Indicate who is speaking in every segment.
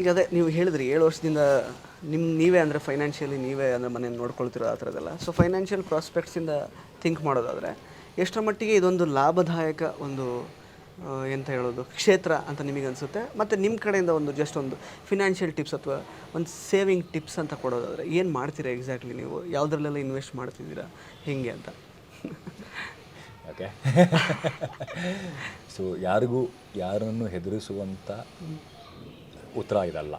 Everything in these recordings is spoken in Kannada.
Speaker 1: ಈಗ ಅದೇ ನೀವು ಹೇಳಿದ್ರಿ ಏಳು ವರ್ಷದಿಂದ ನಿಮ್ಮ ನೀವೇ ಅಂದರೆ ಫೈನಾನ್ಷಿಯಲಿ ನೀವೇ ಅಂದರೆ ಮನೆ ನೋಡ್ಕೊಳ್ತಿರೋ ಆ ಥರದ್ದೆಲ್ಲ. ಸೊ ಫೈನಾನ್ಷಿಯಲ್ ಪ್ರಾಸ್ಪೆಕ್ಟ್ಸಿಂದ ಥಿಂಕ್ ಮಾಡೋದಾದರೆ ಎಷ್ಟರ ಮಟ್ಟಿಗೆ ಇದೊಂದು ಲಾಭದಾಯಕ ಒಂದು ಎಂತ ಹೇಳೋದು, ಕ್ಷೇತ್ರ ಅಂತ ನಿಮಗೆ ಅನಿಸುತ್ತೆ. ಮತ್ತು ನಿಮ್ಮ ಕಡೆಯಿಂದ ಒಂದು ಜಸ್ಟ್ ಒಂದು ಫಿನಾನ್ಷಿಯಲ್ ಟಿಪ್ಸ್ ಅಥವಾ ಒಂದು ಸೇವಿಂಗ್ ಟಿಪ್ಸ್ ಅಂತ ಕೊಡೋದಾದರೆ ಏನು ಮಾಡ್ತೀರಾ ಎಕ್ಸಾಕ್ಟ್ಲಿ ನೀವು? ಯಾವುದ್ರಲ್ಲೆಲ್ಲ ಇನ್ವೆಸ್ಟ್ ಮಾಡ್ತಿದ್ದೀರಾ? ಹೇಗೆ ಅಂತ?
Speaker 2: ಓಕೆ. ಸೊ ಯಾರಿಗೂ, ಯಾರನ್ನು ಹೆದರಿಸುವಂಥ ಉತ್ತರ ಇದಲ್ಲ.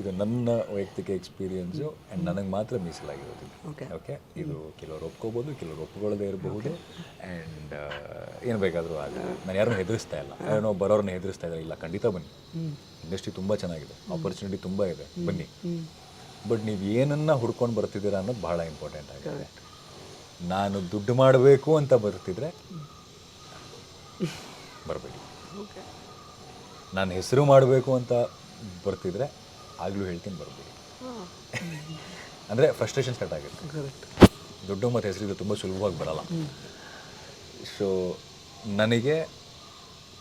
Speaker 2: ಇದು ನನ್ನ ವೈಯಕ್ತಿಕ ಎಕ್ಸ್ಪೀರಿಯನ್ಸು ಆ್ಯಂಡ್ ನನಗೆ ಮಾತ್ರ ಮೀಸಲಾಗಿರೋದು
Speaker 1: Okay.
Speaker 2: ಓಕೆ ಇದು ಕೆಲವರು ಒಪ್ಕೋಬೋದು ಕೆಲವರು ಒಪ್ಕೊಳ್ಳದೇ ಇರಬಹುದು ಆ್ಯಂಡ್ ಏನು ಬೇಕಾದರೂ ಆಗ ನಾನು ಯಾರನ್ನು ಹೆದರಿಸ್ತಾ ಇಲ್ಲ. ಏನೋ ಬರೋರನ್ನ ಹೆದರಿಸ್ತಾ ಇಲ್ಲ ಇಲ್ಲ ಖಂಡಿತ ಬನ್ನಿ. ಇಂಡಸ್ಟ್ರಿ ತುಂಬ ಚೆನ್ನಾಗಿದೆ. ಆಪರ್ಚುನಿಟಿ ತುಂಬ ಇದೆ. ಬನ್ನಿ. ಬಟ್ ನೀವು ಏನನ್ನ ಹುಡ್ಕೊಂಡು ಬರ್ತಿದ್ದೀರಾ ಅನ್ನೋದು ಬಹಳ ಇಂಪಾರ್ಟೆಂಟ್ ಆಗಿದೆ. ನಾನು ದುಡ್ಡು ಮಾಡಬೇಕು ಅಂತ ಬರ್ತಿದ್ರೆ ಬರಬೇಡಿ.
Speaker 1: ಓಕೆ
Speaker 2: ನಾನು ಹೆಸರು ಮಾಡಬೇಕು ಅಂತ ಬರ್ತಿದ್ರೆ ಆಗಲೂ ಹೇಳ್ತೀನಿ ಬರ್ಬೋದು ಅಂದರೆ ಫ್ರಸ್ಟ್ರೇಷನ್ ಸ್ಟಾರ್ಟ್ ಆಗಿರುತ್ತೆ.
Speaker 1: ಕರೆಕ್ಟ್
Speaker 2: ದೊಡ್ಡ ಮತ್ತು ಹೆಸರಿದ್ದು ತುಂಬ ಸುಲಭವಾಗಿ ಬರಲ್ಲ. ಸೊ ನನಗೆ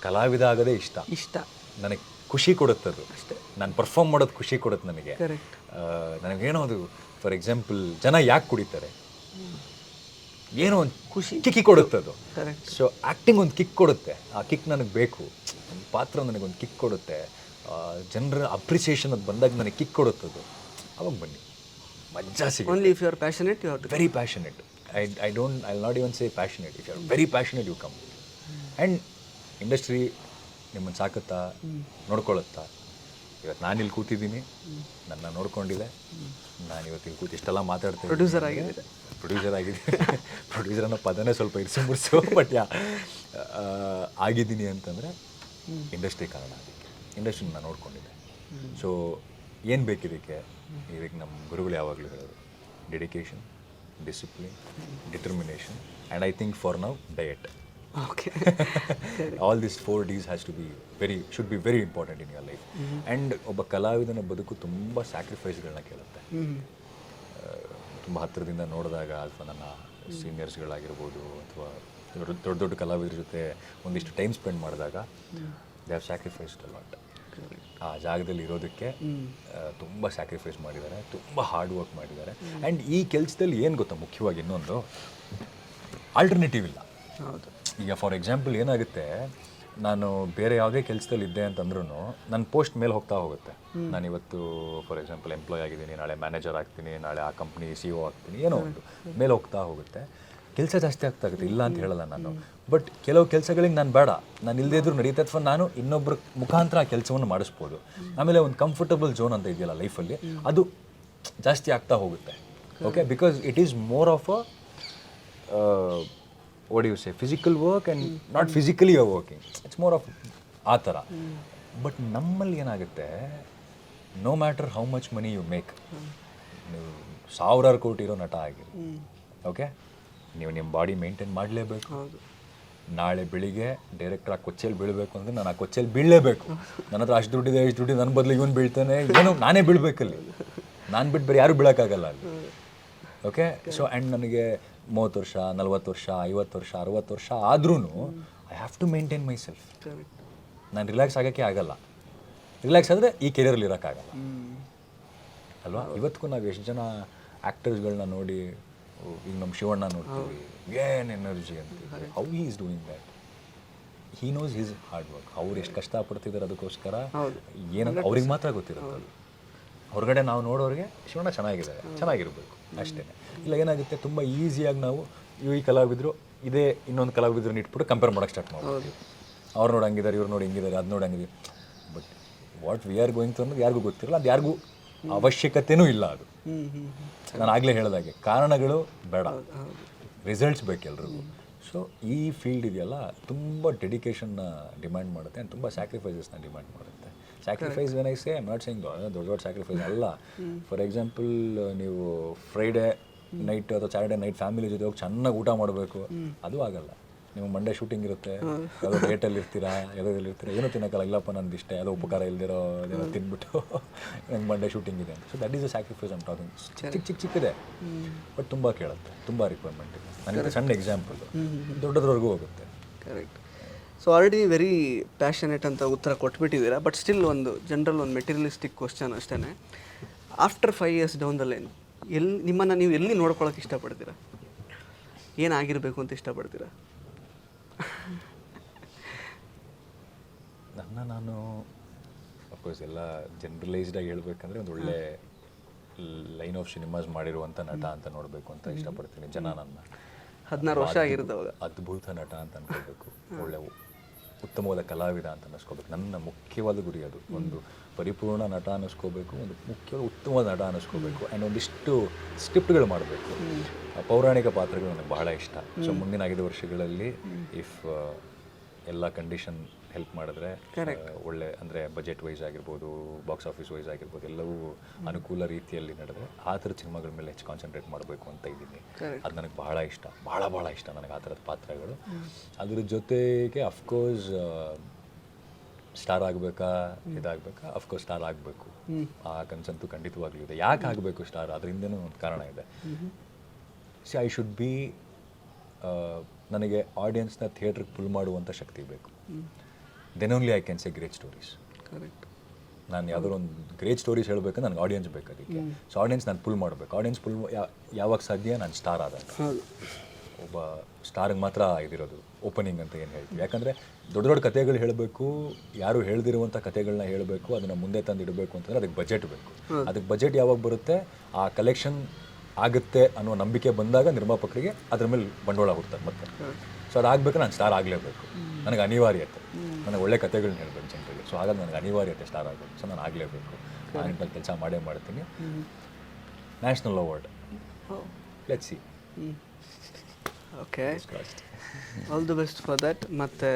Speaker 2: ಕಲಾವಿದ ಆಗದೇ ಇಷ್ಟ.
Speaker 1: ಇಷ್ಟ.
Speaker 2: ನನಗೆ ಖುಷಿ ಕೊಡುತ್ತೆ ಅದು.
Speaker 1: ಅಷ್ಟೇ.
Speaker 2: ನಾನು ಪರ್ಫಾರ್ಮ್ ಮಾಡೋದು ಖುಷಿ ಕೊಡುತ್ತೆ ನನಗೆ. ನನಗೇನೋ ಅದು ಫಾರ್ ಎಕ್ಸಾಂಪಲ್ ಜನ ಯಾಕೆ ಕುಡಿತಾರೆ? ಏನೋ ಒಂದು
Speaker 1: ಖುಷಿ.
Speaker 2: ಕಿಕ್ಕಿ ಕೊಡುತ್ತೆ ಅದು
Speaker 1: ಕರೆಕ್ಟ್
Speaker 2: ಸೊ ಆ್ಯಕ್ಟಿಂಗ್ ಒಂದು ಕಿಕ್ ಕೊಡುತ್ತೆ. ಆ ಕಿಕ್ ನನಗೆ ಬೇಕು. ಒಂದು ಪಾತ್ರ ನನಗೊಂದು ಕಿಕ್ ಕೊಡುತ್ತೆ. ಜನರ ಅಪ್ರಿಸಿಯೇಷನ್ ಅದು ಬಂದಾಗ ನನಗೆ ಕಿಕ್ ಕೊಡುತ್ತೆ ಅದು ಅವಾಗ ಬನ್ನಿ. ಮಜಾ ಸಿಗುತ್ತೆ.
Speaker 1: Only if you are passionate you are
Speaker 2: very passionate I I don't I not even say passionate if you are very passionate you come and industry ನಿಮ್ಮನ್ನು ಸಾಕುತ್ತಾ ನೋಡ್ಕೊಳ್ಳುತ್ತಾ ಇವತ್ತು ನಾನು ಇಲ್ಲಿ ಕೂತಿದ್ದೀನಿ. ನನ್ನ ನೋಡ್ಕೊಂಡಿದೆ ನಾನು ಇವತ್ತು ಇಲ್ಲಿ ಕೂತು ಇಷ್ಟೆಲ್ಲ ಮಾತಾಡ್ತೀನಿ
Speaker 1: ಪ್ರೊಡ್ಯೂಸರ್ ಆಗಿದೆ
Speaker 2: ಪ್ರೊಡ್ಯೂಸರ್ ಆಗಿದೆ ಪ್ರೊಡ್ಯೂಸರ್ ಅನ್ನೋ ಪದನೇ ಸ್ವಲ್ಪ ಇರಿಸು ಮುರಿಸು ಬಟ್ ಯಾ ಆಗಿದ್ದೀನಿ ಅಂತಂದರೆ ಇಂಡಸ್ಟ್ರಿ ಕಾರಣ ಅದಕ್ಕೆ ಇಂಡಸ್ಟ್ರಿ ನಾನು ನೋಡ್ಕೊಂಡಿದ್ದೆ. ಸೊ ಏನು ಬೇಕಿದಕ್ಕೆ? ಇದಕ್ಕೆ ನಮ್ಮ ಗುರುಗಳು ಯಾವಾಗಲೂ ಹೇಳೋದು. Dedication discipline determination and I think for now diet
Speaker 1: okay
Speaker 2: all this four Ds has to be very should be very important in your life and ಒಬ್ಬ ಕಲಾವಿದನ ಬದುಕು ತುಂಬ ಸ್ಯಾಕ್ರಿಫೈಸ್ಗಳನ್ನ ಕೇಳುತ್ತೆ. ತುಂಬ ಹತ್ತಿರದಿಂದ ನೋಡಿದಾಗ ಅಥವಾ ನನ್ನ ಸೀನಿಯರ್ಸ್ಗಳಾಗಿರ್ಬೋದು ಅಥವಾ ದೊಡ್ಡ ದೊಡ್ಡ ದೊಡ್ಡ ಕಲಾವಿದರ ಜೊತೆ ಒಂದಿಷ್ಟು ಟೈಮ್ ಸ್ಪೆಂಡ್ ಮಾಡಿದಾಗ they have sacrificed a lot ಆ ಜಾಗದಲ್ಲಿ ಇರೋದಕ್ಕೆ ತುಂಬ ಸ್ಯಾಕ್ರಿಫೈಸ್ ಮಾಡಿದ್ದಾರೆ ತುಂಬ ಹಾರ್ಡ್ ವರ್ಕ್ ಮಾಡಿದ್ದಾರೆ. ಆ್ಯಂಡ್ ಈ ಕೆಲಸದಲ್ಲಿ ಏನು ಗೊತ್ತಾ ಮುಖ್ಯವಾಗಿ ಇನ್ನೊಂದು? ಆಲ್ಟರ್ನೇಟಿವ್ ಇಲ್ಲ.
Speaker 1: ಹೌದು.
Speaker 2: ಈಗ ಫಾರ್ ಎಕ್ಸಾಂಪಲ್ ಏನಾಗುತ್ತೆ ನಾನು ಬೇರೆ ಯಾವುದೇ ಕೆಲಸದಲ್ಲಿ ಇದ್ದೆ ಅಂತಂದ್ರೂ ನನ್ನ ಪೋಸ್ಟ್ ಮೇಲೆ ಹೋಗ್ತಾ ಹೋಗುತ್ತೆ. ನಾನು ಇವತ್ತು ಫಾರ್ ಎಕ್ಸಾಂಪಲ್ ಎಂಪ್ಲಾಯ್ ಆಗಿದ್ದೀನಿ ನಾಳೆ ಮ್ಯಾನೇಜರ್ ಆಗ್ತೀನಿ ನಾಳೆ ಆ ಕಂಪ್ನಿ ಸಿ ಒ ಆಗ್ತೀನಿ ಏನೋ ಒಂದು ಮೇಲೆ ಹೋಗ್ತಾ ಹೋಗುತ್ತೆ. ಕೆಲಸ ಜಾಸ್ತಿ ಆಗ್ತಾ ಆಗುತ್ತೆ ಇಲ್ಲ ಅಂತ ಹೇಳಲ್ಲ ನಾನು. ಬಟ್ ಕೆಲವು ಕೆಲಸಗಳಿಗೆ ನಾನು ಬೇಡ. ನಾನು ಇಲ್ಲದೇ ಇದ್ರೂ ನಡೀತಾ ಅಥವಾ ನಾನು ಇನ್ನೊಬ್ಬರ ಮುಖಾಂತರ ಆ ಕೆಲಸವನ್ನು ಮಾಡಿಸ್ಬೋದು. ಆಮೇಲೆ ಒಂದು ಕಂಫರ್ಟಬಲ್ ಝೋನ್ ಅಂತ ಇದೆಯಲ್ಲ ಲೈಫಲ್ಲಿ ಅದು ಜಾಸ್ತಿ ಆಗ್ತಾ ಹೋಗುತ್ತೆ. Okay because it is more of a what you say physical work and not physically you working it's more of ಆ ಥರ. ಬಟ್ ನಮ್ಮಲ್ಲಿ ಏನಾಗುತ್ತೆ no matter how much money you make ನೀವು ಸಾವಿರಾರು ಕೋಟಿ ಇರೋ ನಟ ಆಗಿರಿ ಓಕೆ ನೀವು ನಿಮ್ಮ ಬಾಡಿ ಮೇಂಟೈನ್ ಮಾಡಲೇಬೇಕು. ನಾಳೆ ಬೆಳಿಗ್ಗೆ ಡೈರೆಕ್ಟರ್ ಆ ಕೊಚ್ಚೆಯಲ್ಲಿ ಬೀಳಬೇಕು ಅಂದರೆ ನಾನು ಆ ಕೊಚ್ಚೆಯಲ್ಲಿ ಬೀಳಲೇಬೇಕು. ನನ್ನ ಹತ್ರ ಅಷ್ಟು ದುಡ್ಡಿದೆ ಇಷ್ಟು ದುಡ್ಡಿದೆ ನನ್ನ ಬದಲು ಇವನು ಬೀಳ್ತಾನೆ. ಏನು ನಾನೇ ಬೀಳಬೇಕಲ್ಲಿ. ನಾನು ಬಿಟ್ಟು ಬೇರೆ ಯಾರೂ ಬೀಳೋಕ್ಕಾಗಲ್ಲ ಅಲ್ಲಿ. ಓಕೆ ಸೊ ಆ್ಯಂಡ್ ನನಗೆ ಮೂವತ್ತು ವರ್ಷ ನಲ್ವತ್ತು ವರ್ಷ ಐವತ್ತು ವರ್ಷ ಅರವತ್ತು ವರ್ಷ ಆದ್ರೂ I have to maintain myself ನಾನು ರಿಲ್ಯಾಕ್ಸ್ ಆಗೋಕ್ಕೆ ಆಗಲ್ಲ. ರಿಲ್ಯಾಕ್ಸ್ ಆದರೆ ಈ ಕೆರಿಯರಲ್ಲಿ ಇರೋಕ್ಕಾಗಲ್ಲ ಅಲ್ವಾ? ಇವತ್ತಿಗೂ ನಾವು ಎಷ್ಟು ಜನ ಆ್ಯಕ್ಟರ್ಸ್ಗಳನ್ನ ನೋಡಿ ಈಗ ನಮ್ಮ ಶಿವಣ್ಣ ನೋಡ್ತೀವಿ. ಏನು ಎನರ್ಜಿ ಅಂತ how he is doing that he knows his hard work ಅವ್ರು ಎಷ್ಟು ಕಷ್ಟಪಡ್ತಿದ್ದಾರೆ ಅದಕ್ಕೋಸ್ಕರ ಏನಂತ ಅವ್ರಿಗೆ ಮಾತ್ರ ಗೊತ್ತಿರುತ್ತೆ ಹೊರಗಡೆ ನಾವು ನೋಡೋರಿಗೆ ಶಿವಣ್ಣ ಚೆನ್ನಾಗಿದ್ದಾರೆ ಚೆನ್ನಾಗಿರ್ಬೇಕು. ಅಷ್ಟೇ. ಇಲ್ಲ ಏನಾಗುತ್ತೆ ತುಂಬ ಈಸಿಯಾಗಿ ನಾವು ಇವು ಈ ಕಲಾವಿದರು ಇದೇ ಇನ್ನೊಂದು ಕಲಾವಿದ್ರನ್ನ ಇಟ್ಬಿಟ್ಟು ಕಂಪೇರ್ ಮಾಡೋಕ್ಕೆ ಸ್ಟಾರ್ಟ್ ಮಾಡ್ತೀವಿ ಅವ್ರು ನೋಡಿ ಹಂಗಿದ್ದಾರೆ ಇವ್ರು ನೋಡಿ ಹಿಂಗಿದ್ದಾರೆ ಅದು ನೋಡಿ ಹಂಗಿದೆ but what we are going to ಅನ್ನೋದು ಯಾರಿಗೂ ಗೊತ್ತಿರಲ್ಲ ಅದು ಯಾರಿಗೂ ಅವಶ್ಯಕತೆನೂ ಇಲ್ಲ ಅದು. ನಾನು ಆಗಲೇ ಹೇಳಿದಾಗೆ ಕಾರಣಗಳು ಬೇಡ. ರಿಸಲ್ಟ್ಸ್ ಬೇಕು ಎಲ್ರಿಗೂ. ಸೊ ಈ ಫೀಲ್ಡ್ ಇದೆಯಲ್ಲ ತುಂಬ ಡೆಡಿಕೇಶನ್ನ ಡಿಮ್ಯಾಂಡ್ ಮಾಡುತ್ತೆ ಆ್ಯಂಡ್ ತುಂಬ ಸ್ಯಾಕ್ರಿಫೈಸಸ್ನ ಡಿಮ್ಯಾಂಡ್ ಮಾಡುತ್ತೆ. Sacrifice when I say not sing ದೊಡ್ಡ ದೊಡ್ಡ ಸ್ಯಾಕ್ರಿಫೈಸ್ ಅಲ್ಲ ಫಾರ್ ಎಕ್ಸಾಂಪಲ್ ನೀವು ಫ್ರೈಡೇ ನೈಟ್ ಅಥವಾ ಸ್ಯಾಟರ್ಡೆ ನೈಟ್ ಫ್ಯಾಮಿಲಿ ಜೊತೆ ಹೋಗಿ ಚೆನ್ನಾಗಿ ಊಟ ಮಾಡಬೇಕು. ಅದು ಆಗಲ್ಲ. ನೀವು ಮಂಡೇ ಶೂಟಿಂಗ್ ಇರುತ್ತೆ. ಯಾವುದೋ ಡೇಟಲ್ಲಿ ಇರ್ತೀರಾ ಯಾವುದ್ರಲ್ಲಿ ಇರ್ತೀರಾ ಏನೂ ತಿನ್ನೋಕ್ಕಲ್ಲ ಇಲ್ಲಪ್ಪ ನಂದು ಇಷ್ಟ. ಯಾವುದೋ ಉಪಕಾರ ಇಲ್ದಿರೋ ಅದೇನೋ ತಿಂದ್ಬಿಟ್ಟು ನಂಗೆ ಮಂಡೇ ಶೂಟಿಂಗ್ ಇದೆ so that is a sacrifice am talking ಚಿಕ್ಕ ಚಿಕ್ಕ ಚಿಕ್ಕಿದೆ. ಬಟ್ ತುಂಬ ಕೇಳುತ್ತೆ. ತುಂಬ ರಿಕ್ವೈರ್ಮೆಂಟ್ ಇದೆ. ನನಗೆ ಸಣ್ಣ ಎಕ್ಸಾಂಪಲ್ ದೊಡ್ಡದ್ರವರೆಗೂ ಹೋಗುತ್ತೆ.
Speaker 1: Correct so already very passionate ಅಂತ ಉತ್ತರ ಕೊಟ್ಬಿಟ್ಟಿದ್ದೀರಾ ಬಟ್ ಸ್ಟಿಲ್ ಒಂದು ಜನರಲ್ ಒಂದು ಮೆಟೀರಿಯಲಿಸ್ಟಿಕ್ ಕ್ವಶನ್ ಅಷ್ಟೇ after five years down the line ಎಲ್ಲಿ ನಿಮ್ಮನ್ನು ನೀವು ಎಲ್ಲಿ ನೋಡ್ಕೊಳಕ್ಕೆ ಇಷ್ಟಪಡ್ತೀರಾ? ಏನಾಗಿರಬೇಕು ಅಂತ ಇಷ್ಟಪಡ್ತೀರಾ?
Speaker 2: ನನ್ನ ನಾನು ಅಫ್ಕೋರ್ಸ್ ಎಲ್ಲ ಜನರಲೈಸ್ಡಾಗಿ ಹೇಳ್ಬೇಕಂದ್ರೆ ಒಂದು ಒಳ್ಳೆ ಲೈನ್ ಆಫ್ ಸಿನಿಮಾಸ್ ಮಾಡಿರುವಂಥ ನಟ ಅಂತ ನೋಡಬೇಕು ಅಂತ ಇಷ್ಟಪಡ್ತೀನಿ ಜನ ನನ್ನ.
Speaker 1: ಹದಿನಾರು ವರ್ಷ ಆಗಿರುತ್ತೆ
Speaker 2: ಅದ್ಭುತ ನಟ ಅಂತ ಅನ್ಕೋಬೇಕು ಒಳ್ಳೆ ಉತ್ತಮವಾದ ಕಲಾವಿದ ಅಂತ ಅನ್ನಿಸ್ಕೋಬೇಕು. ನನ್ನ ಮುಖ್ಯವಾದ ಗುರಿ ಅದು. ಒಂದು ಪರಿಪೂರ್ಣ ನಟ ಅನ್ನಿಸ್ಕೋಬೇಕು ಒಂದು ಮುಖ್ಯವಾದ ಉತ್ತಮವಾದ ನಟ ಅನ್ನಿಸ್ಕೋಬೇಕು ಆ್ಯಂಡ್ ಒಂದಿಷ್ಟು ಸ್ಕ್ರಿಪ್ಟ್ಗಳು ಮಾಡಬೇಕು. ಪೌರಾಣಿಕ ಪಾತ್ರಗಳು ನನಗೆ ಬಹಳ ಇಷ್ಟ. ಸೊ ಮುಂದಿನ ಐದು ವರ್ಷಗಳಲ್ಲಿ ಇಫ್ ಎಲ್ಲ ಕಂಡೀಷನ್ ಹೆಲ್ಪ್ ಮಾಡಿದ್ರೆ ಒಳ್ಳೆ ಅಂದರೆ ಬಜೆಟ್ ವೈಸ್ ಆಗಿರ್ಬೋದು ಬಾಕ್ಸ್ ಆಫೀಸ್ ವೈಸ್ ಆಗಿರ್ಬೋದು ಎಲ್ಲವೂ ಅನುಕೂಲ ರೀತಿಯಲ್ಲಿ ನಡೆದ್ರೆ ಆ ಥರದ ಸಿನಿಮಾಗಳ ಮೇಲೆ ಹೆಚ್ಚು ಕಾನ್ಸಂಟ್ರೇಟ್ ಮಾಡಬೇಕು ಅಂತ ಇದ್ದೀನಿ. ಅದು ನನಗೆ ಬಹಳ ಇಷ್ಟ. ಭಾಳ ಭಾಳ ಇಷ್ಟ ನನಗೆ ಆ ಥರದ ಪಾತ್ರಗಳು. ಅದ್ರ ಜೊತೆಗೆ ಅಫ್ಕೋರ್ಸ್ ಸ್ಟಾರ್ ಆಗಬೇಕಾ ಇದಾಗಬೇಕಾ? ಅಫ್ಕೋರ್ಸ್ ಸ್ಟಾರ್ ಆಗಬೇಕು. ಆ ಕನ್ಸಂತೂ ಖಂಡಿತವಾಗ್ಲೂ ಇದೆ. ಯಾಕೆ ಆಗಬೇಕು ಸ್ಟಾರ್ ಅದರಿಂದನೂ ಒಂದು ಕಾರಣ ಇದೆ. ಸಿ ಐ ಶುಡ್ ಬಿ ನನಗೆ ಆಡಿಯನ್ಸ್ನ ಥಿಯೇಟ್ರಿಗೆ ಪುಲ್ ಮಾಡುವಂಥ ಶಕ್ತಿ ಬೇಕು. Then only I can say great stories
Speaker 1: correct
Speaker 2: ನಾನು ಯಾವ್ದಾದ್ರು ಒಂದು ಗ್ರೇಟ್ ಸ್ಟೋರೀಸ್ ಹೇಳಬೇಕಂದ್ರೆ ನನಗೆ ಆಡಿಯನ್ಸ್ ಬೇಕು ಅದಕ್ಕೆ. ಸೊ ಆಡಿಯನ್ಸ್ ನಾನು ಪುಲ್ ಮಾಡಬೇಕು. ಆಡಿಯನ್ಸ್ ಪುಲ್ ಯಾವಾಗ ಸಾಧ್ಯ ನಾನು ಸ್ಟಾರ್
Speaker 1: ಆದ
Speaker 2: ಒಬ್ಬ ಸ್ಟಾರಿಗೆ ಮಾತ್ರ ಇದಿರೋದು ಓಪನಿಂಗ್ ಅಂತ ಏನು ಹೇಳ್ತೀವಿ. ಯಾಕಂದರೆ ದೊಡ್ಡ ದೊಡ್ಡ ಕಥೆಗಳು ಹೇಳಬೇಕು ಯಾರು ಹೇಳ್ದಿರುವಂಥ ಕಥೆಗಳನ್ನ ಹೇಳಬೇಕು ಅದನ್ನು ಮುಂದೆ ತಂದು ಇಡಬೇಕು ಅಂತಂದರೆ ಅದಕ್ಕೆ ಬಜೆಟ್ ಬೇಕು. ಅದಕ್ಕೆ ಬಜೆಟ್ ಯಾವಾಗ ಬರುತ್ತೆ? ಆ ಕಲೆಕ್ಷನ್ ಆಗುತ್ತೆ ಅನ್ನೋ ನಂಬಿಕೆ ಬಂದಾಗ ನಿರ್ಮಾಪಕರಿಗೆ ಅದ್ರ ಮೇಲೆ ಬಂಡವಾಳ ಹುಡ್ತಾರೆ ಮತ್ತೆ. ಸೊ ಅದಾಗಬೇಕು ನಾನು ಸ್ಟಾರ್ ಆಗಲೇಬೇಕು. ನನಗೆ ಅನಿವಾರ್ಯತೆ. ನನಗೆ ಒಳ್ಳೆ ಕಥೆಗಳನ್ನ ಹೇಳ್ಬೇಕು ಜನರಿಗೆ. ಸೊ ಹಾಗಾಗಿ ನನಗೆ ಅನಿವಾರ್ಯತೆ ಸ್ಟಾರ್ ಆಗಬೇಕು. ಸೊ ನಾನು ಆಗಲೇಬೇಕು. ಆ ನಿಟ್ಟಿನಲ್ಲಿ ಕೆಲಸ ಮಾಡೇ ಮಾಡ್ತೀನಿ. National award let see
Speaker 1: okay all the best for that ಮತ್ತು.